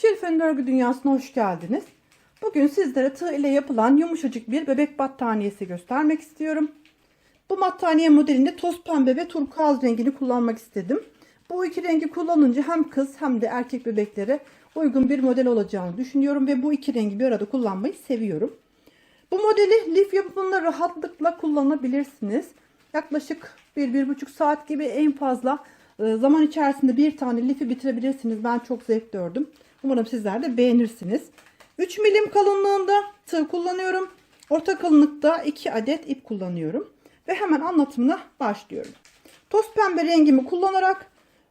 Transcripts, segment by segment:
Şerife'nin örgü dünyasına hoş geldiniz. Bugün sizlere tığ ile yapılan yumuşacık bir bebek battaniyesi göstermek istiyorum. Bu battaniye modelinde toz pembe ve turkuaz rengini kullanmak istedim. Bu iki rengi kullanınca hem kız hem de erkek bebeklere uygun bir model olacağını düşünüyorum ve bu iki rengi bir arada kullanmayı seviyorum. Bu modeli lif yapımında rahatlıkla kullanabilirsiniz. Yaklaşık 1-1,5 saat gibi en fazla e, zaman içerisinde bir tane lifi bitirebilirsiniz. Ben çok zevk gördüm. Umarım sizler de beğenirsiniz. 3 milim kalınlığında tığ kullanıyorum. Orta kalınlıkta 2 adet ip kullanıyorum. Ve hemen anlatımına başlıyorum. Toz pembe rengimi kullanarak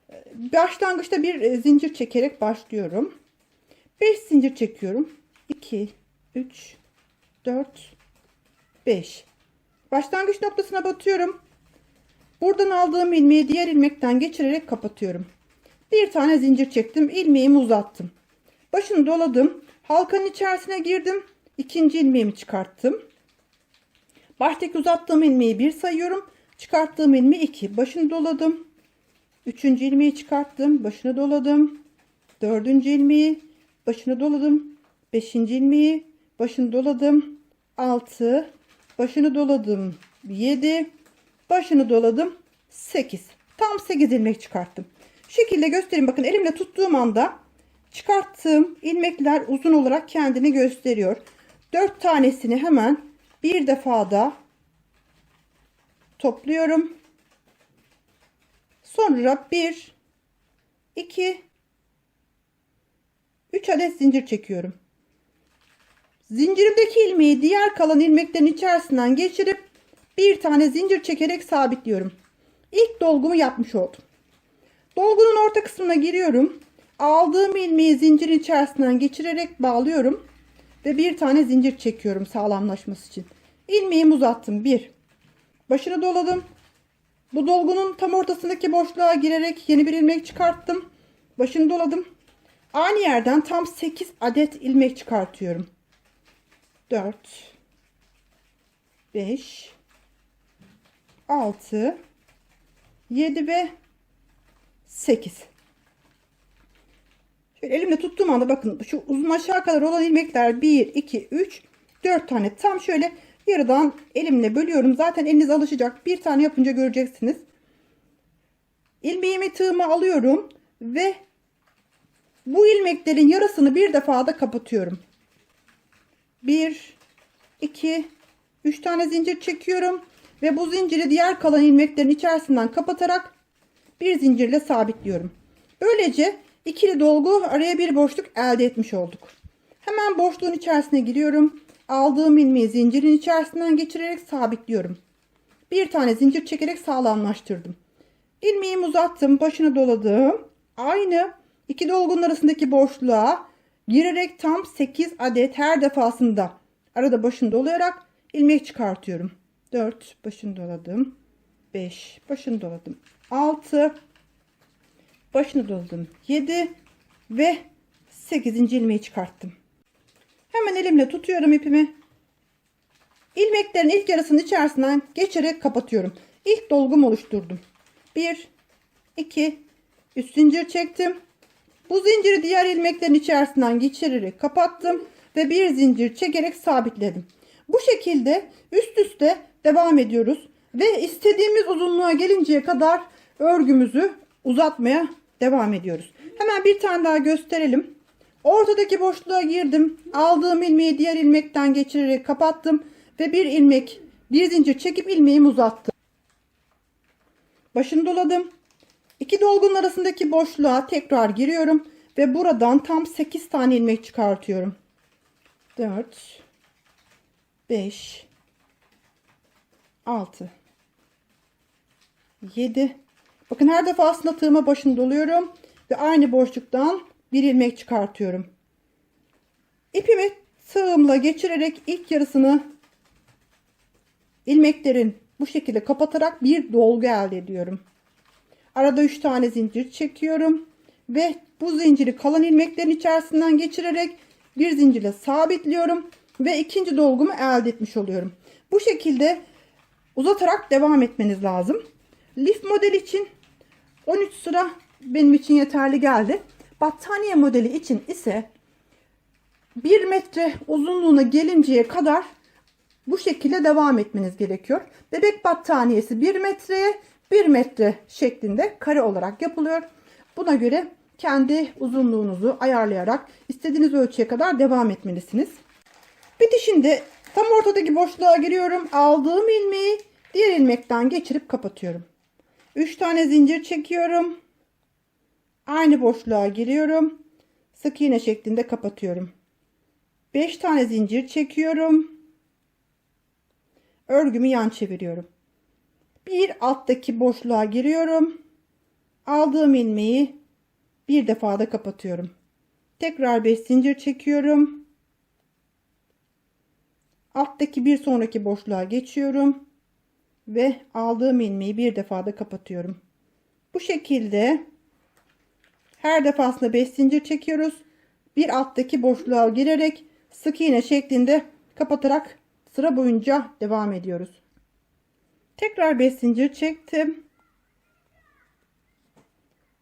e, başlangıçta bir e, zincir çekerek başlıyorum. 5 zincir çekiyorum. 2, 3, 4, 5. Başlangıç noktasına batıyorum. Buradan aldığım ilmeği diğer ilmekten geçirerek kapatıyorum. Bir tane zincir çektim. ilmeğimi uzattım. Başını doladım. Halkanın içerisine girdim. İkinci ilmeğimi çıkarttım. Baştaki uzattığım ilmeği bir sayıyorum. Çıkarttığım ilmeği iki. Başını doladım. Üçüncü ilmeği çıkarttım. Başını doladım. Dördüncü ilmeği başını doladım. Beşinci ilmeği başını doladım. Altı. Başını doladım. Yedi. Başını doladım. Sekiz. Tam sekiz ilmek çıkarttım. Şu şekilde göstereyim. Bakın elimle tuttuğum anda çıkarttığım ilmekler uzun olarak kendini gösteriyor. Dört tanesini hemen bir defada topluyorum. Sonra bir, iki, üç adet zincir çekiyorum. Zincirimdeki ilmeği diğer kalan ilmeklerin içerisinden geçirip bir tane zincir çekerek sabitliyorum. İlk dolgumu yapmış oldum. Dolgunun orta kısmına giriyorum. Aldığım ilmeği zincirin içerisinden geçirerek bağlıyorum. Ve bir tane zincir çekiyorum sağlamlaşması için. İlmeğimi uzattım. Bir. Başını doladım. Bu dolgunun tam ortasındaki boşluğa girerek yeni bir ilmek çıkarttım. Başını doladım. Aynı yerden tam 8 adet ilmek çıkartıyorum. 4 5 6 7 ve 8 Şöyle elimle tuttuğum anda bakın şu uzun aşağı kadar olan ilmekler 1 2 3 4 tane. Tam şöyle yarıdan elimle bölüyorum. Zaten eliniz alışacak. Bir tane yapınca göreceksiniz. İlmeğimi tığıma alıyorum ve bu ilmeklerin yarısını bir defada kapatıyorum. 1 2 3 tane zincir çekiyorum ve bu zinciri diğer kalan ilmeklerin içerisinden kapatarak bir zincirle sabitliyorum. Böylece ikili dolgu araya bir boşluk elde etmiş olduk. Hemen boşluğun içerisine giriyorum. Aldığım ilmeği zincirin içerisinden geçirerek sabitliyorum. Bir tane zincir çekerek sağlamlaştırdım. İlmeğimi uzattım, başını doladım. Aynı iki dolgunun arasındaki boşluğa girerek tam 8 adet her defasında arada başını dolayarak ilmek çıkartıyorum. 4 başını doladım. 5 başını doladım. 6 başını doladım. 7 ve 8. ilmeği çıkarttım. Hemen elimle tutuyorum ipimi. İlmeklerin ilk yarısının içerisinden geçerek kapatıyorum. İlk dolgum oluşturdum. 1 2 3 zincir çektim. Bu zinciri diğer ilmeklerin içerisinden geçirerek kapattım ve bir zincir çekerek sabitledim. Bu şekilde üst üste devam ediyoruz ve istediğimiz uzunluğa gelinceye kadar örgümüzü uzatmaya devam ediyoruz. Hemen bir tane daha gösterelim. Ortadaki boşluğa girdim. Aldığım ilmeği diğer ilmekten geçirerek kapattım ve bir ilmek, bir zincir çekip ilmeğimi uzattım. Başını doladım. İki dolgunun arasındaki boşluğa tekrar giriyorum ve buradan tam 8 tane ilmek çıkartıyorum. 4 5 6 7 Bakın her defasında tığıma başını doluyorum ve aynı boşluktan bir ilmek çıkartıyorum. İpimi tığımla geçirerek ilk yarısını ilmeklerin bu şekilde kapatarak bir dolgu elde ediyorum. Arada 3 tane zincir çekiyorum ve bu zinciri kalan ilmeklerin içerisinden geçirerek bir zincirle sabitliyorum ve ikinci dolgumu elde etmiş oluyorum. Bu şekilde uzatarak devam etmeniz lazım. Lif model için 13 sıra benim için yeterli geldi. Battaniye modeli için ise 1 metre uzunluğuna gelinceye kadar bu şekilde devam etmeniz gerekiyor. Bebek battaniyesi 1 metreye 1 metre şeklinde kare olarak yapılıyor. Buna göre kendi uzunluğunuzu ayarlayarak istediğiniz ölçüye kadar devam etmelisiniz. Bitişinde tam ortadaki boşluğa giriyorum. Aldığım ilmeği diğer ilmekten geçirip kapatıyorum. 3 tane zincir çekiyorum. Aynı boşluğa giriyorum. Sık iğne şeklinde kapatıyorum. 5 tane zincir çekiyorum. Örgümü yan çeviriyorum. Bir alttaki boşluğa giriyorum. Aldığım ilmeği bir defada kapatıyorum. Tekrar 5 zincir çekiyorum. Alttaki bir sonraki boşluğa geçiyorum ve aldığım ilmeği bir defada kapatıyorum. Bu şekilde her defasında 5 zincir çekiyoruz. Bir alttaki boşluğa girerek sık iğne şeklinde kapatarak sıra boyunca devam ediyoruz. Tekrar 5 zincir çektim.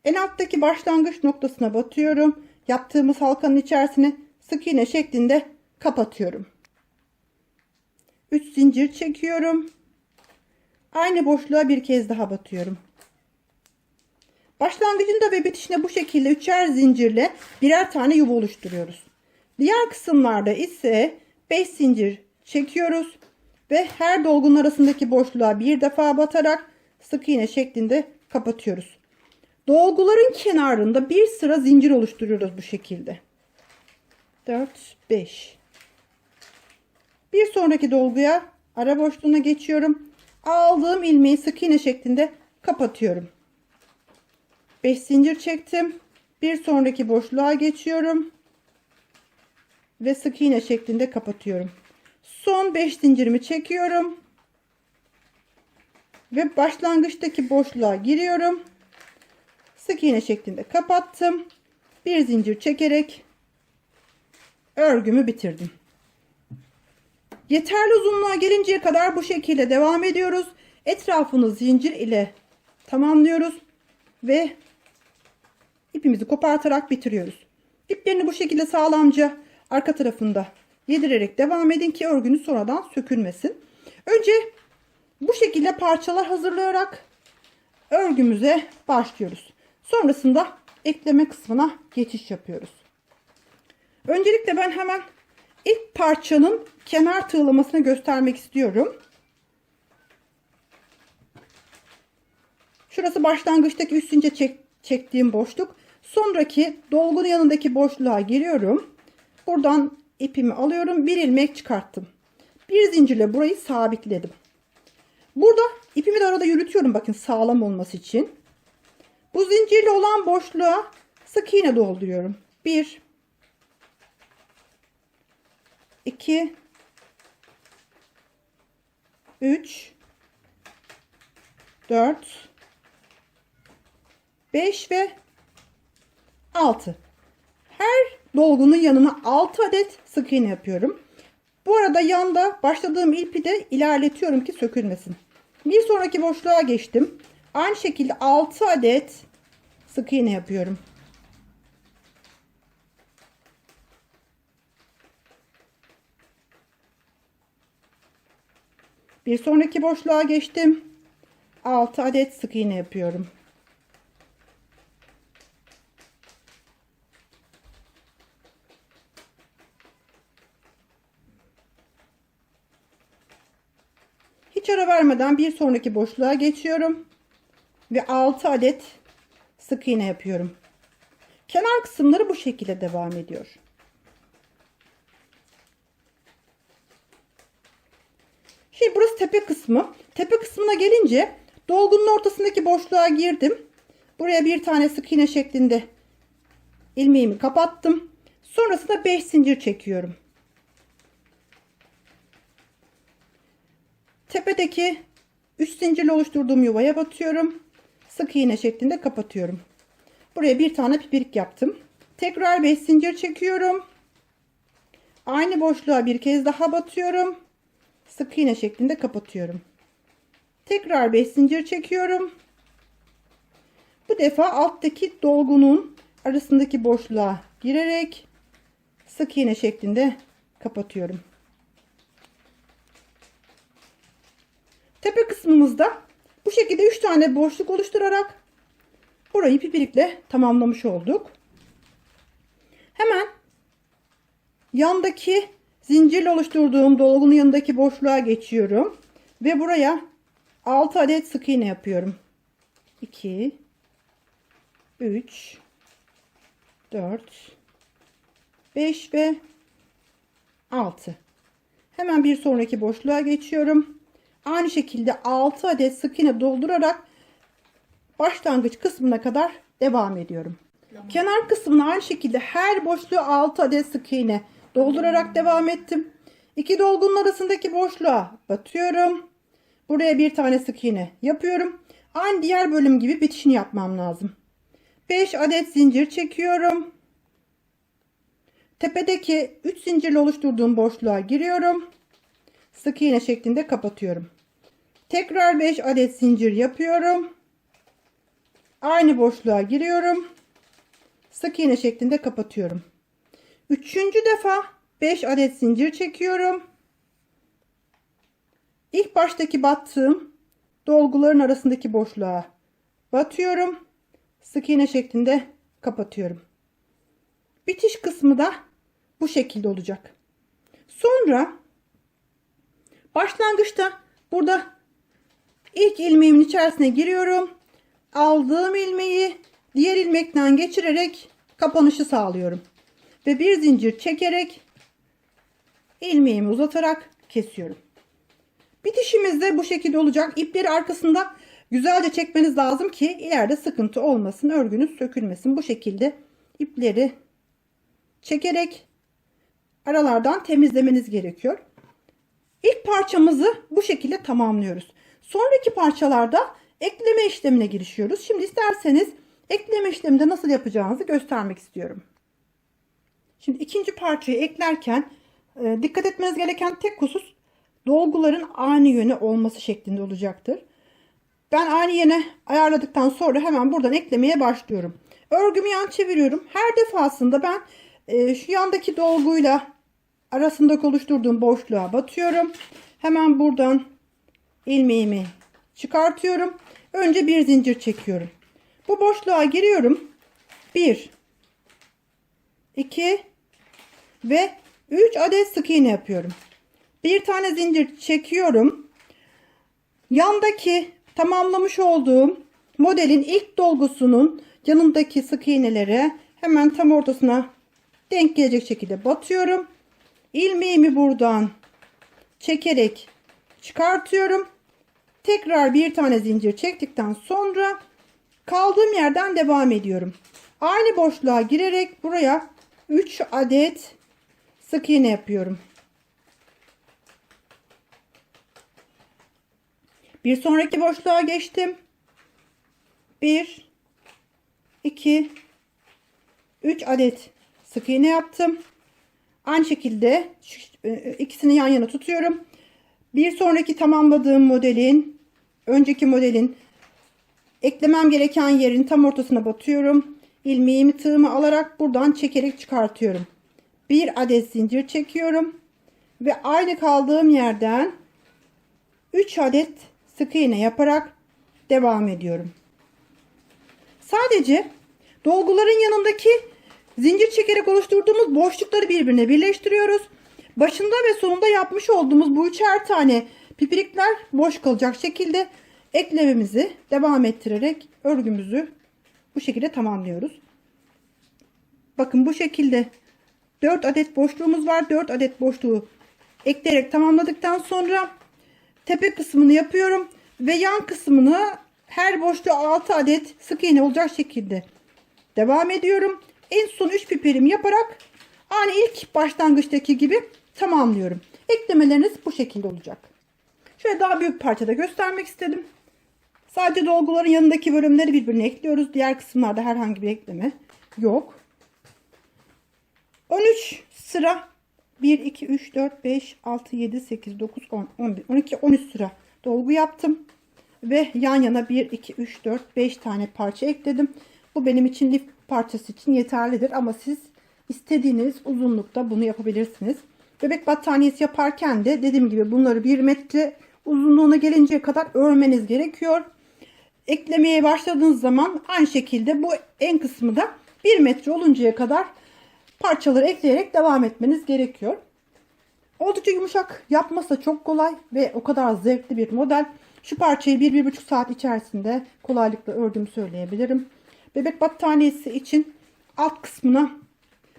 En alttaki başlangıç noktasına batıyorum. Yaptığımız halkanın içerisine sık iğne şeklinde kapatıyorum. 3 zincir çekiyorum. Aynı boşluğa bir kez daha batıyorum. Başlangıcında ve bitişinde bu şekilde üçer zincirle birer tane yuva oluşturuyoruz. Diğer kısımlarda ise 5 zincir çekiyoruz ve her dolgunun arasındaki boşluğa bir defa batarak sık iğne şeklinde kapatıyoruz. Dolguların kenarında bir sıra zincir oluşturuyoruz bu şekilde. 4 5 Bir sonraki dolguya ara boşluğuna geçiyorum. Aldığım ilmeği sık iğne şeklinde kapatıyorum. 5 zincir çektim. Bir sonraki boşluğa geçiyorum. Ve sık iğne şeklinde kapatıyorum. Son 5 zincirimi çekiyorum. Ve başlangıçtaki boşluğa giriyorum. Sık iğne şeklinde kapattım. Bir zincir çekerek örgümü bitirdim. Yeterli uzunluğa gelinceye kadar bu şekilde devam ediyoruz. Etrafını zincir ile tamamlıyoruz ve ipimizi kopartarak bitiriyoruz. İplerini bu şekilde sağlamca arka tarafında yedirerek devam edin ki örgünüz sonradan sökülmesin. Önce bu şekilde parçalar hazırlayarak örgümüze başlıyoruz. Sonrasında ekleme kısmına geçiş yapıyoruz. Öncelikle ben hemen ilk parçanın kenar tığlamasını göstermek istiyorum. Şurası başlangıçtaki üst çek, çektiğim boşluk. Sonraki dolgunun yanındaki boşluğa giriyorum. Buradan ipimi alıyorum. Bir ilmek çıkarttım. Bir zincirle burayı sabitledim. Burada ipimi de arada yürütüyorum bakın sağlam olması için. Bu zincirli olan boşluğa sık iğne dolduruyorum. 1 2 3 4 5 ve 6 her dolgunun yanına 6 adet sık iğne yapıyorum. Bu arada yanda başladığım ipi de ilerletiyorum ki sökülmesin. Bir sonraki boşluğa geçtim. Aynı şekilde 6 adet sık iğne yapıyorum Bir sonraki boşluğa geçtim. 6 adet sık iğne yapıyorum. Hiç ara vermeden bir sonraki boşluğa geçiyorum ve 6 adet sık iğne yapıyorum. Kenar kısımları bu şekilde devam ediyor. Şimdi burası tepe kısmı. Tepe kısmına gelince dolgunun ortasındaki boşluğa girdim. Buraya bir tane sık iğne şeklinde ilmeğimi kapattım. Sonrasında 5 zincir çekiyorum. Tepedeki 3 zincirle oluşturduğum yuvaya batıyorum. Sık iğne şeklinde kapatıyorum. Buraya bir tane pipirik yaptım. Tekrar 5 zincir çekiyorum. Aynı boşluğa bir kez daha batıyorum sık iğne şeklinde kapatıyorum. Tekrar 5 zincir çekiyorum. Bu defa alttaki dolgunun arasındaki boşluğa girerek sık iğne şeklinde kapatıyorum. Tepe kısmımızda bu şekilde 3 tane boşluk oluşturarak burayı pipirikle tamamlamış olduk. Hemen yandaki zincirle oluşturduğum dolgunun yanındaki boşluğa geçiyorum. Ve buraya 6 adet sık iğne yapıyorum. 2 3 4 5 ve 6 hemen bir sonraki boşluğa geçiyorum. Aynı şekilde 6 adet sık iğne doldurarak başlangıç kısmına kadar devam ediyorum. Kenar kısmına aynı şekilde her boşluğa 6 adet sık iğne doldurarak devam ettim İki dolgunun arasındaki boşluğa batıyorum buraya bir tane sık iğne yapıyorum aynı diğer bölüm gibi bitişini yapmam lazım 5 adet zincir çekiyorum. Tepedeki 3 zincirle oluşturduğum boşluğa giriyorum. Sık iğne şeklinde kapatıyorum. Tekrar 5 adet zincir yapıyorum. Aynı boşluğa giriyorum. Sık iğne şeklinde kapatıyorum. Üçüncü defa 5 adet zincir çekiyorum. İlk baştaki battığım dolguların arasındaki boşluğa batıyorum sık iğne şeklinde kapatıyorum. Bitiş kısmı da bu şekilde olacak. Sonra başlangıçta burada ilk ilmeğimin içerisine giriyorum. Aldığım ilmeği diğer ilmekten geçirerek kapanışı sağlıyorum. Ve bir zincir çekerek ilmeğimi uzatarak kesiyorum. Bitişimiz de bu şekilde olacak. İpleri arkasında Güzelce çekmeniz lazım ki ileride sıkıntı olmasın. Örgünüz sökülmesin. Bu şekilde ipleri çekerek aralardan temizlemeniz gerekiyor. İlk parçamızı bu şekilde tamamlıyoruz. Sonraki parçalarda ekleme işlemine girişiyoruz. Şimdi isterseniz ekleme işleminde nasıl yapacağınızı göstermek istiyorum. Şimdi ikinci parçayı eklerken e, dikkat etmeniz gereken tek husus dolguların aynı yöne olması şeklinde olacaktır. Ben aynı yene ayarladıktan sonra hemen buradan eklemeye başlıyorum. Örgümü yan çeviriyorum. Her defasında ben e, şu yandaki dolguyla arasında oluşturduğum boşluğa batıyorum. Hemen buradan ilmeğimi çıkartıyorum. Önce bir zincir çekiyorum. Bu boşluğa giriyorum. 1 2 ve 3 adet sık iğne yapıyorum. Bir tane zincir çekiyorum. Yandaki tamamlamış olduğum modelin ilk dolgusunun yanındaki sık iğnelere hemen tam ortasına denk gelecek şekilde batıyorum. ilmeğimi buradan çekerek çıkartıyorum. Tekrar bir tane zincir çektikten sonra kaldığım yerden devam ediyorum. Aynı boşluğa girerek buraya 3 adet sık iğne yapıyorum. Bir sonraki boşluğa geçtim. 1 2 3 adet sık iğne yaptım. Aynı şekilde e, ikisini yan yana tutuyorum. Bir sonraki tamamladığım modelin önceki modelin eklemem gereken yerin tam ortasına batıyorum. İlmeğimi tığımı alarak buradan çekerek çıkartıyorum. Bir adet zincir çekiyorum ve aynı kaldığım yerden 3 adet sık iğne yaparak devam ediyorum. Sadece dolguların yanındaki zincir çekerek oluşturduğumuz boşlukları birbirine birleştiriyoruz. Başında ve sonunda yapmış olduğumuz bu üçer tane pipirikler boş kalacak şekilde eklememizi devam ettirerek örgümüzü bu şekilde tamamlıyoruz. Bakın bu şekilde 4 adet boşluğumuz var. 4 adet boşluğu ekleyerek tamamladıktan sonra tepe kısmını yapıyorum ve yan kısmını her boşluğa 6 adet sık iğne olacak şekilde devam ediyorum. En son 3 piperim yaparak aynı ilk başlangıçtaki gibi tamamlıyorum. Eklemeleriniz bu şekilde olacak. Şöyle daha büyük parçada göstermek istedim. Sadece dolguların yanındaki bölümleri birbirine ekliyoruz. Diğer kısımlarda herhangi bir ekleme yok. 13 sıra 1, 2, 3, 4, 5, 6, 7, 8, 9, 10, 11, 12, 13 sıra dolgu yaptım. Ve yan yana 1, 2, 3, 4, 5 tane parça ekledim. Bu benim için lif parçası için yeterlidir. Ama siz istediğiniz uzunlukta bunu yapabilirsiniz. Bebek battaniyesi yaparken de dediğim gibi bunları 1 metre uzunluğuna gelinceye kadar örmeniz gerekiyor. Eklemeye başladığınız zaman aynı şekilde bu en kısmı da 1 metre oluncaya kadar parçaları ekleyerek devam etmeniz gerekiyor. Oldukça yumuşak, yapması da çok kolay ve o kadar zevkli bir model. Şu parçayı 1-1,5 saat içerisinde kolaylıkla ördüğümü söyleyebilirim. Bebek battaniyesi için alt kısmına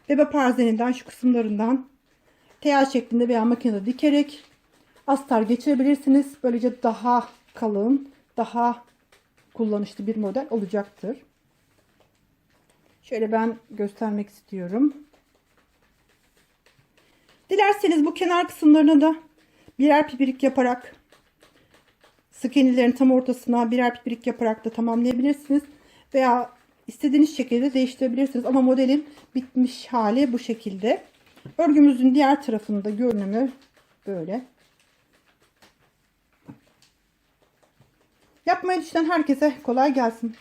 bebe parzeninden şu kısımlarından tel şeklinde veya makinede dikerek astar geçirebilirsiniz. Böylece daha kalın, daha kullanışlı bir model olacaktır. Şöyle ben göstermek istiyorum. Dilerseniz bu kenar kısımlarına da birer pipirik yaparak sık iğnelerin tam ortasına birer pipirik yaparak da tamamlayabilirsiniz. Veya istediğiniz şekilde değiştirebilirsiniz. Ama modelin bitmiş hali bu şekilde. Örgümüzün diğer tarafında görünümü böyle. Yapmayı düşünen herkese kolay gelsin.